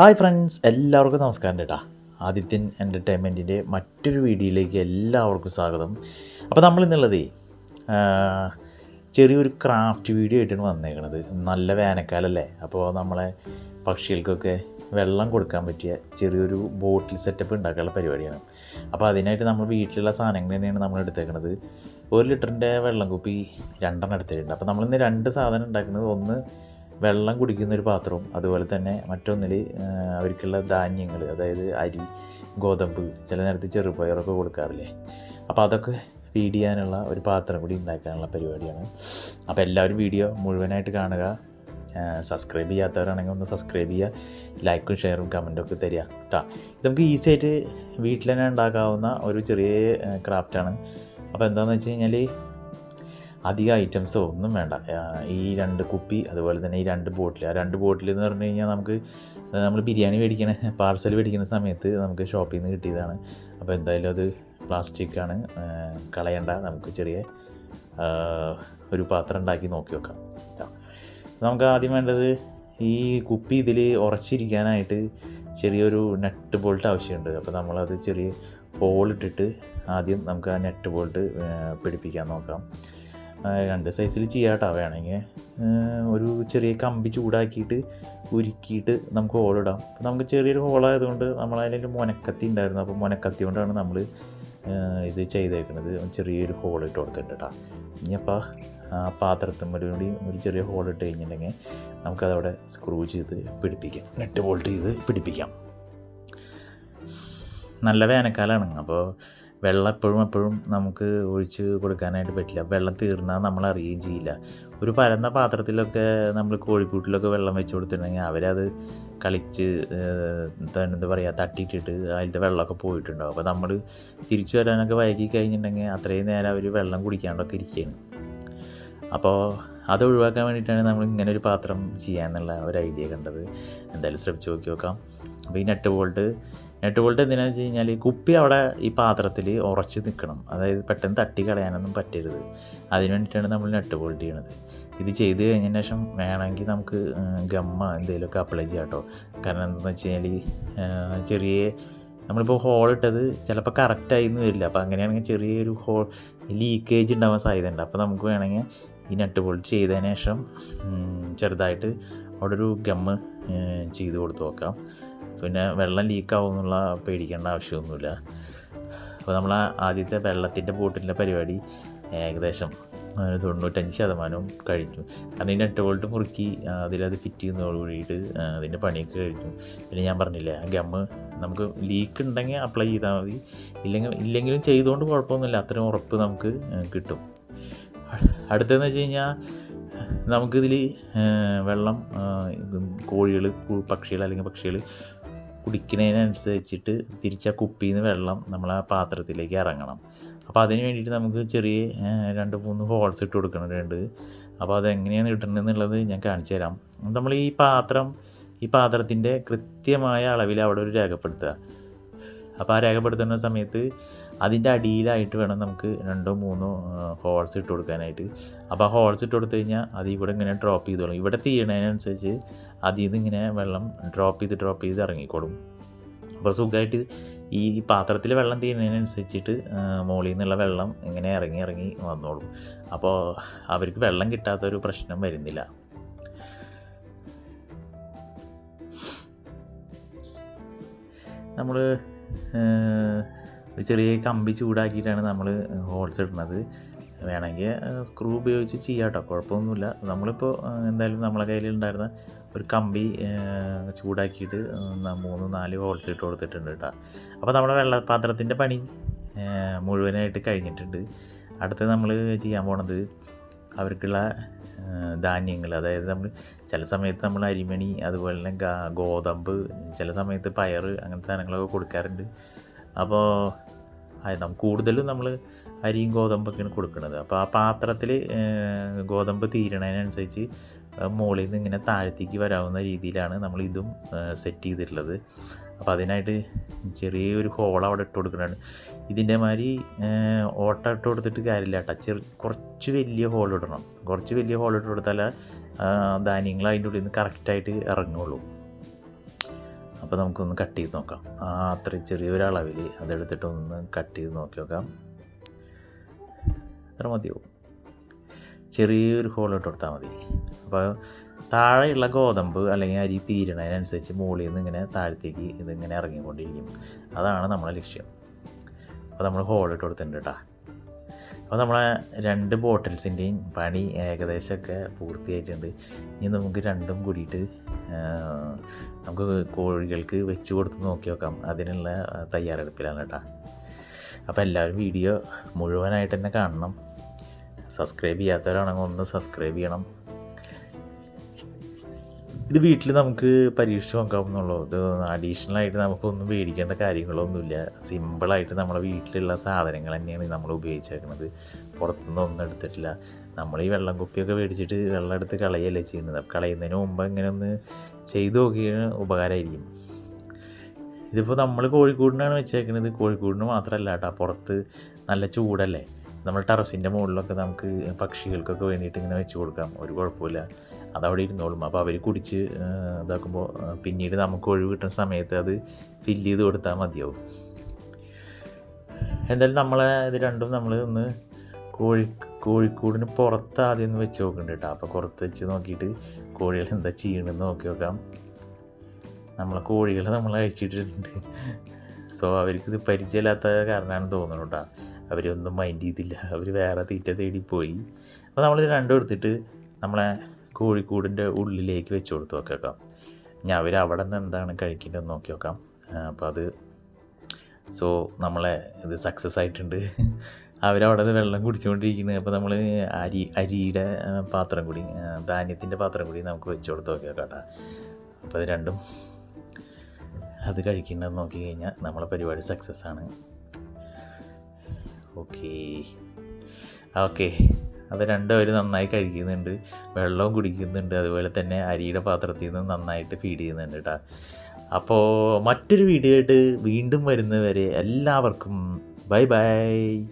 Hi friends എല്ലാവർക്കും നമസ്കാരം കേട്ടാ ആദിത്യൻ എന്റർടൈൻമെന്റിന്റെ മറ്റൊരു വീഡിയോയിലേക്ക് എല്ലാവർക്കും സ്വാഗതം. അപ്പോൾ നമ്മൾ ഇന്നുള്ളതേ ചെറിയൊരു ക്രാഫ്റ്റ് വീഡിയോ ആയിട്ടാണ് വന്നേക്കണത്. നല്ല വേനൽക്കാലല്ലേ അപ്പോൾ നമ്മളെ പക്ഷികൾക്കൊക്കെ വെള്ളം കൊടുക്കാൻ പറ്റിയ ചെറിയൊരു ബോട്ടിൽ സെറ്റപ്പ് ഉണ്ടാക്കാനുള്ള പരിപാടിയാണ്. അപ്പോൾ അതിനായിട്ട് നമ്മൾ വീട്ടിലുള്ള സാധനങ്ങൾ തന്നെയാണ് നമ്മൾ എടുത്തേക്കണത്. ഒരു ലിറ്ററിന്റെ വെള്ളം കുപ്പി രണ്ടെണ്ണം എടുത്തിട്ടുണ്ട്. അപ്പോൾ നമ്മളിന്ന് രണ്ട് സാധനം ഉണ്ടാക്കുന്നത്. ഒന്ന് വെള്ളം കുടിക്കുന്ന ഒരു പാത്രവും അതുപോലെ തന്നെ മറ്റൊന്നിൽ അവർക്കുള്ള ധാന്യങ്ങൾ അതായത് അരി ഗോതമ്പ് ചില നേരത്ത് ചെറുപയറൊക്കെ കൊടുക്കാറില്ലേ? അപ്പോൾ അതൊക്കെ ഫീഡ് ചെയ്യാനുള്ള ഒരു പാത്രം കൂടി ഉണ്ടാക്കാനുള്ള പരിപാടിയാണ്. അപ്പോൾ എല്ലാവരും വീഡിയോ മുഴുവനായിട്ട് കാണുക. സബ്സ്ക്രൈബ് ചെയ്യാത്തവരാണെങ്കിൽ ഒന്ന് സബ്സ്ക്രൈബ് ചെയ്യുക. ലൈക്കും ഷെയറും കമന്റും ഒക്കെ തരിക കേട്ടോ ഇത് നമുക്ക് ഈസി ആയിട്ട് വീട്ടിൽ തന്നെ ഉണ്ടാക്കാവുന്ന ഒരു ചെറിയ ക്രാഫ്റ്റാണ് അപ്പോൾ എന്താണെന്ന് വെച്ച് കഴിഞ്ഞാൽ അധികം ഐറ്റംസോ ഒന്നും വേണ്ട. ഈ രണ്ട് കുപ്പി അതുപോലെ തന്നെ ഈ രണ്ട് ബോട്ടിൽ ആ രണ്ട് ബോട്ടിൽ എന്ന് പറഞ്ഞു കഴിഞ്ഞാൽ നമുക്ക് നമ്മൾ ബിരിയാണി മേടിക്കണ പാർസൽ മേടിക്കുന്ന സമയത്ത് നമുക്ക് ഷോപ്പിൽ നിന്ന് കിട്ടിയതാണ്. അപ്പോൾ എന്തായാലും അത് പ്ലാസ്റ്റിക്കാണ് കളയണ്ട. നമുക്ക് ചെറിയ ഒരു പാത്രം ഉണ്ടാക്കി നോക്കി വെക്കാം. നമുക്ക് ആദ്യം വേണ്ടത് ഈ കുപ്പി ഇതിൽ ഉറച്ചിരിക്കാനായിട്ട് ചെറിയൊരു നെറ്റ് ബോൾട്ട് ആവശ്യമുണ്ട്. അപ്പോൾ നമ്മളത് ചെറിയ ഹോളിട്ടിട്ട് ആദ്യം നമുക്ക് ആ നെറ്റ് ബോൾട്ട് പിടിപ്പിക്കാൻ നോക്കാം. രണ്ട് സൈസിൽ ചെയ്യാട്ടോ വേണമെങ്കിൽ. ഒരു ചെറിയ കമ്പി ചൂടാക്കിയിട്ട് ഉരുക്കിയിട്ട് നമുക്ക് ഹോളിടാം അപ്പോൾ നമുക്ക് ചെറിയൊരു ഹോളായതുകൊണ്ട് നമ്മളതിലൊരു മുനക്കത്തി ഉണ്ടായിരുന്നു. അപ്പോൾ മുനക്കത്തി കൊണ്ടാണ് നമ്മൾ ഇത് ചെയ്തേക്കുന്നത്. ചെറിയൊരു ഹോൾ ഇട്ട് കൊടുത്തിട്ട് കേട്ടോ ഇനിയപ്പോൾ ആ പാത്രത്തിന്മേൽ കൂടി ഒരു ചെറിയ ഹോൾ ഇട്ട് കഴിഞ്ഞിട്ടുണ്ടെങ്കിൽ നമുക്കതവിടെ സ്ക്രൂ ചെയ്ത് പിടിപ്പിക്കാം. നെറ്റ് ബോൾട്ട് ചെയ്ത് പിടിപ്പിക്കാം. നല്ല വേനൽക്കാലമാണ്. അപ്പോൾ വെള്ളം എപ്പോഴും എപ്പോഴും നമുക്ക് ഒഴിച്ച് കൊടുക്കാനായിട്ട് പറ്റില്ല. വെള്ളം തീർന്നാൽ നമ്മൾ അറിയുകയും ചെയ്യില്ല. ഒരു പരന്ന പാത്രത്തിലൊക്കെ നമ്മൾ കോഴിക്കൂട്ടിലൊക്കെ വെള്ളം വെച്ച് കൊടുത്തിട്ടുണ്ടെങ്കിൽ അവരത് കളിച്ച് എന്താ പറയുക തട്ടിയിട്ടിട്ട് അതിലത്തെ വെള്ളമൊക്കെ പോയിട്ടുണ്ടാവും. അപ്പോൾ നമ്മൾ തിരിച്ചു വരാനൊക്കെ വൈകി കഴിഞ്ഞിട്ടുണ്ടെങ്കിൽ അത്രയും നേരം അവർ വെള്ളം കുടിക്കാണ്ടൊക്കെ ഇരിക്കുകയാണ്. അപ്പോൾ അത് ഒഴിവാക്കാൻ വേണ്ടിയിട്ടാണ് നമ്മൾ ഇങ്ങനെ ഒരു പാത്രം ചെയ്യാന്നുള്ള ഒരു ഐഡിയ കണ്ടത്. എന്തായാലും ശ്രമിച്ച് നോക്കി നോക്കാം. അപ്പോൾ ഈ നെറ്റ് ബോൾട്ട് നെറ്റ് ബോൾട്ട് എന്തിനാണെന്ന് വെച്ച് കഴിഞ്ഞാൽ ഈ കുപ്പി അവിടെ ഈ പാത്രത്തിൽ ഉറച്ച് നിൽക്കണം അതായത് പെട്ടെന്ന് തട്ടി കളയാനൊന്നും പറ്റരുത്. അതിന് വേണ്ടിയിട്ടാണ് നമ്മൾ നെറ്റ് ബോൾട്ട് ചെയ്യണത്. ഇത് ചെയ്ത് കഴിഞ്ഞതിന് ശേഷം വേണമെങ്കിൽ നമുക്ക് ഗമ്മ എന്തെങ്കിലുമൊക്കെ അപ്ലൈ ചെയ്യാം കേട്ടോ. കാരണം എന്താണെന്ന് വെച്ച് കഴിഞ്ഞാൽ ചെറിയ നമ്മളിപ്പോൾ ഹോൾ ഇട്ടത് ചിലപ്പോൾ കറക്റ്റായി എന്ന് വരില്ല. അപ്പോൾ അങ്ങനെയാണെങ്കിൽ ചെറിയൊരു ഹോൾ ലീക്കേജ് ഉണ്ടാവാൻ സാധ്യതയുണ്ട്. അപ്പോൾ നമുക്ക് വേണമെങ്കിൽ ഈ നട്ട് ബോൾട്ട് ചെയ്തതിന് ശേഷം ചെറുതായിട്ട് അവിടെ ഒരു ഗമ്മ് ചെയ്ത് കൊടുത്ത് നോക്കാം. പിന്നെ വെള്ളം ലീക്കാവും എന്നുള്ള പേടിക്കേണ്ട ആവശ്യമൊന്നുമില്ല. അപ്പോൾ നമ്മൾ ആദ്യത്തെ വെള്ളത്തിന്റെ ബോട്ടിലിന്റെ പരിപാടി ഏകദേശം തൊണ്ണൂറ്റഞ്ച് ശതമാനവും കഴിഞ്ഞു. കാരണം ഇതിന്റെ എട്ട് ബോൾട്ട് മുറുക്കി അതിലത് ഫിറ്റ് ചെയ്യുന്നതോട് കൂടിയിട്ട് അതിന്റെ പണിയൊക്കെ കഴിഞ്ഞു. പിന്നെ ഞാൻ പറഞ്ഞില്ലേ ആ ഗമ്മ് നമുക്ക് ലീക്ക് ഉണ്ടെങ്കിൽ അപ്ലൈ ചെയ്താൽ മതി. ഇല്ലെങ്കിൽ ഇല്ലെങ്കിലും ചെയ്തുകൊണ്ട് കുഴപ്പമൊന്നുമില്ല അത്രയും ഉറപ്പ് നമുക്ക് കിട്ടും. അടുത്തതെന്ന് വെച്ച് കഴിഞ്ഞാൽ നമുക്കിതിൽ വെള്ളം കോഴികൾ പക്ഷികൾ അല്ലെങ്കിൽ പക്ഷികൾ കുടിക്കുന്നതിനനുസരിച്ചിട്ട് തിരിച്ച കുപ്പിയിൽ നിന്ന് വെള്ളം നമ്മൾ ആ പാത്രത്തിലേക്ക് ഇറങ്ങണം. അപ്പോൾ അതിന് വേണ്ടിയിട്ട് നമുക്ക് ചെറിയ രണ്ട് മൂന്ന് ഹോൾസ് ഇട്ട് കൊടുക്കുന്നുണ്ട് അപ്പോൾ അതെങ്ങനെയാണ് എന്നുള്ളത് ഞാൻ കാണിച്ചു തരാം. നമ്മൾ ഈ പാത്രം ഈ പാത്രത്തിന്റെ കൃത്യമായ അളവിൽ അവിടെ ഒരു രേഖപ്പെടുത്തുക. അപ്പോൾ ആ രേഖപ്പെടുത്തുന്ന സമയത്ത് അതിന്റെ അടിയിലായിട്ട് വേണം നമുക്ക് രണ്ടോ മൂന്നോ ഹോൾസ് ഇട്ട് കൊടുക്കാനായിട്ട്. അപ്പോൾ ആ ഹോൾസ് ഇട്ട് കൊടുത്തു കഴിഞ്ഞാൽ അതിൽ കൂടെ ഇങ്ങനെ ഡ്രോപ്പ് ചെയ്തോളും. ഇവിടെ തീരണതിനനുസരിച്ച് അതിൽ ഇതിങ്ങനെ വെള്ളം ഡ്രോപ്പ് ചെയ്ത് ഡ്രോപ്പ് ചെയ്ത് ഇറങ്ങിക്കോളും. അപ്പോൾ സുഖമായിട്ട് ഈ പാത്രത്തിൽ വെള്ളം തീരുന്നതിനനുസരിച്ചിട്ട് മുകളിൽ നിന്നുള്ള വെള്ളം ഇങ്ങനെ ഇറങ്ങി ഇറങ്ങി വന്നോളും. അപ്പോൾ അവർക്ക് വെള്ളം കിട്ടാത്തൊരു പ്രശ്നം വരുന്നില്ല. നമ്മൾ ചെറിയ കമ്പി ചൂടാക്കിയിട്ടാണ് നമ്മൾ ഹോൾസ് ഇടുന്നത്. വേണമെങ്കിൽ സ്ക്രൂ ഉപയോഗിച്ച് ചെയ്യാം കേട്ടോ കുഴപ്പമൊന്നുമില്ല നമ്മളിപ്പോൾ എന്തായാലും നമ്മളെ കയ്യിലുണ്ടായിരുന്ന ഒരു കമ്പി ചൂടാക്കിയിട്ട് മൂന്ന് നാല് ഹോൾസ് ഇട്ട് കൊടുത്തിട്ടുണ്ട് കേട്ടോ അപ്പോൾ നമ്മുടെ വെള്ളപാത്രത്തിന്റെ പണി മുഴുവനായിട്ട് കഴിഞ്ഞിട്ടുണ്ട്. അടുത്ത് നമ്മൾ ചെയ്യാൻ പോണത് അവർക്കുള്ള ധാന്യങ്ങൾ അതായത് നമ്മൾ ചില സമയത്ത് നമ്മൾ അരിമണി അതുപോലെ തന്നെ ഗോതമ്പ് ചില സമയത്ത് പയർ അങ്ങനത്തെ സാധനങ്ങളൊക്കെ കൊടുക്കാറുണ്ട്. അപ്പോൾ നമുക്ക് കൂടുതലും നമ്മൾ അരിയും ഗോതമ്പൊക്കെയാണ് കൊടുക്കുന്നത്. അപ്പോൾ ആ പാത്രത്തിൽ ഗോതമ്പ് തീരണതിനനുസരിച്ച് മുകളിൽ നിന്ന് ഇങ്ങനെ താഴത്തേക്ക് വരാവുന്ന രീതിയിലാണ് നമ്മൾ ഇതും സെറ്റ് ചെയ്തിട്ടുള്ളത്. അപ്പോൾ അതിനായിട്ട് ചെറിയൊരു ഹോൾ അവിടെ ഇട്ട് കൊടുക്കുന്നുണ്ട് ഇതിന്റെ മാതിരി ഓട്ട ഇട്ട് കൊടുത്തിട്ട് കാര്യമില്ല കേട്ടോ. ചെറു കുറച്ച് വലിയ ഹോൾ ഇടണം. കുറച്ച് വലിയ ഹോൾ ഇട്ട് കൊടുത്താൽ ധാന്യങ്ങൾ അതിന്റെ ഉള്ളിൽ നിന്ന് കറക്റ്റായിട്ട് ഇറങ്ങുള്ളൂ. അപ്പോൾ നമുക്കൊന്ന് കട്ട് ചെയ്ത് നോക്കാം. ആ അത്രയും ചെറിയൊരളവിൽ അതെടുത്തിട്ടൊന്ന് കട്ട് ചെയ്ത് നോക്കി നോക്കാം. അത്ര മതിയാവും. ചെറിയൊരു ഹോൾ ഇട്ട് കൊടുത്താൽ മതി. അപ്പോൾ താഴെയുള്ള ഗോതമ്പ് അല്ലെങ്കിൽ അരി തീരണതിനനുസരിച്ച് മുകളിൽ നിന്ന് ഇങ്ങനെ താഴത്തേക്ക് ഇതിങ്ങനെ ഇറങ്ങിക്കൊണ്ടിരിക്കും. അതാണ് നമ്മുടെ ലക്ഷ്യം. അപ്പോൾ നമ്മൾ ഹോൾ ഇട്ട് കൊടുത്തിട്ടുണ്ട് കേട്ടോ അപ്പോൾ നമ്മളെ രണ്ട് ബോട്ടിൽസിന്റെയും പണി ഏകദേശമൊക്കെ പൂർത്തിയായിട്ടുണ്ട്. ഇനി നമുക്ക് രണ്ടും കൂടിയിട്ട് നമുക്ക് കോഴികൾക്ക് വെച്ച് കൊടുത്ത് നോക്കി നോക്കാം. അതിനുള്ള തയ്യാറെടുപ്പിലാണ് കേട്ടോ. അപ്പോൾ എല്ലാവരും വീഡിയോ മുഴുവനായിട്ട് തന്നെ കാണണം. സബ്സ്ക്രൈബ് ചെയ്യാത്തവരാണെങ്കിൽ ഒന്ന് സബ്സ്ക്രൈബ് ചെയ്യണം. ഇത് വീട്ടിൽ നമുക്ക് പരീക്ഷിച്ച് നോക്കാവുന്നുള്ളൂ ഇത് അഡീഷണൽ ആയിട്ട് നമുക്കൊന്നും മേടിക്കേണ്ട കാര്യങ്ങളൊന്നുമില്ല. സിമ്പിളായിട്ട് നമ്മുടെ വീട്ടിലുള്ള സാധനങ്ങൾ തന്നെയാണ് നമ്മൾ ഉപയോഗിച്ചേക്കുന്നത്. പുറത്തുനിന്ന് ഒന്നും എടുത്തിട്ടില്ല. നമ്മൾ ഈ വെള്ളം കുപ്പിയൊക്കെ മേടിച്ചിട്ട് വെള്ളം എടുത്ത് കളയല്ലേ ചെയ്യുന്നത്. കളയുന്നതിന് മുമ്പ് ഇങ്ങനെ ഒന്ന് ചെയ്തു നോക്കിയാൽ ഉപകാരമായിരിക്കും. ഇതിപ്പോൾ നമ്മൾ കോഴിക്കോടിനാണ് വെച്ചേക്കുന്നത് കോഴിക്കോടിന് മാത്രമല്ല കേട്ടോ പുറത്ത് നല്ല ചൂടല്ലേ? നമ്മൾ ടെറസിന്റെ മുകളിലൊക്കെ നമുക്ക് പക്ഷികൾക്കൊക്കെ വേണ്ടിയിട്ട് ഇങ്ങനെ വെച്ച് കൊടുക്കാം. ഒരു കുഴപ്പമില്ല. അതവിടെ ഇരുന്നോളും. അപ്പോൾ അവർ കുടിച്ച് ഇതാക്കുമ്പോൾ പിന്നീട് നമുക്ക് ഒഴിവ് കിട്ടുന്ന സമയത്ത് അത് ഫില്ല് ചെയ്ത് കൊടുത്താൽ മതിയാവും. എന്തായാലും നമ്മളെ ഇത് രണ്ടും നമ്മൾ ഒന്ന് കോഴി കോഴിക്കൂടിന് പുറത്ത് ആദ്യം ഒന്ന് വെച്ച് നോക്കുന്നുണ്ട് കേട്ടോ അപ്പോൾ പുറത്ത് വെച്ച് നോക്കിയിട്ട് കോഴികൾ എന്താ ചെയ്യണമെന്ന് നോക്കി നോക്കാം. നമ്മളെ കോഴികളെ നമ്മൾ അഴിച്ചിട്ടുണ്ട് സോ അവർക്കിത് പരിചയമില്ലാത്ത കാരണമാണ് തോന്നുന്നു കേട്ടോ അവരൊന്നും മൈൻഡ് ചെയ്തില്ല. അവർ വേറെ തീറ്റ തേടി പോയി. അപ്പോൾ നമ്മളിത് രണ്ടും എടുത്തിട്ട് നമ്മളെ കോഴിക്കൂടിന്റെ ഉള്ളിലേക്ക് വെച്ച് കൊടുത്ത് നോക്കാം ഞാൻ അവർ അവിടെ നിന്ന് എന്താണ് കഴിക്കേണ്ടതെന്ന് നോക്കി നോക്കാം. അപ്പോൾ അത് സോ നമ്മളെ ഇത് സക്സസ് ആയിട്ടുണ്ട്. അവരവിടെ വെള്ളം കുടിച്ചുകൊണ്ടിരിക്കുന്നത് അപ്പോൾ നമ്മൾ അരി അരിയുടെ പാത്രം കൂടി ധാന്യത്തിന്റെ പാത്രം കൂടി നമുക്ക് വെച്ച് കൊടുത്ത് നോക്കി നോക്കാം കേട്ടോ. അപ്പോൾ അത് രണ്ടും അത് കഴിക്കേണ്ടതെന്ന് നോക്കി കഴിഞ്ഞാൽ നമ്മളെ പരിപാടി സക്സസ് ആണ്. ഓക്കേ. ഓക്കെ. അത് രണ്ടുപേരും നന്നായി കഴിക്കുന്നുണ്ട്. വെള്ളവും കുടിക്കുന്നുണ്ട്. അതുപോലെ തന്നെ അരിയുടെ പാത്രത്തിൽ നിന്ന് നന്നായിട്ട് ഫീഡ് ചെയ്യുന്നുണ്ട് കേട്ടോ അപ്പോൾ മറ്റൊരു വീഡിയോ ആയിട്ട് വീണ്ടും വരുന്നവരെ എല്ലാവർക്കും ബൈ ബൈ